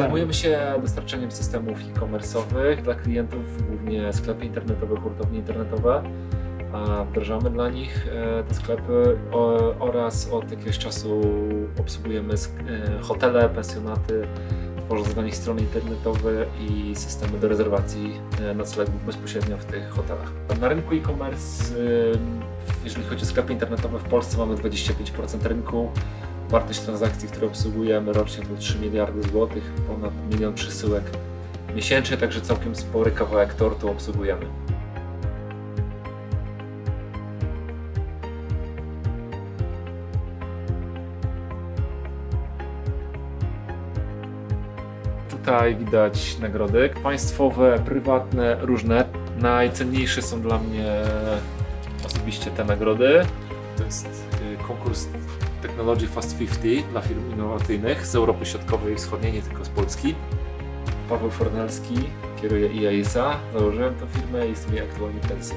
Zajmujemy się dostarczaniem systemów e-commerce'owych dla klientów, głównie sklepy internetowe, hurtownie internetowe. Wdrażamy dla nich e, te sklepy oraz od jakiegoś czasu obsługujemy e, hotele, pensjonaty, tworząc dla nich strony internetowe i systemy do rezerwacji e, noclegów bezpośrednio w tych hotelach. Na rynku e-commerce, jeżeli chodzi o sklepy internetowe w Polsce mamy 25% rynku. Wartość transakcji, które obsługujemy rocznie to 3 miliardy złotych, ponad milion przesyłek miesięcznie, także całkiem spory kawałek tortu obsługujemy. Tutaj widać nagrody państwowe, prywatne, różne. Najcenniejsze są dla mnie osobiście te nagrody. To jest y, konkurs Technology Fast 50 dla firm innowacyjnych z Europy Środkowej i Wschodniej, nie tylko z Polski. Paweł Fornalski kieruje IAISA, założyłem tę firmę i jest mi aktualnie pensją.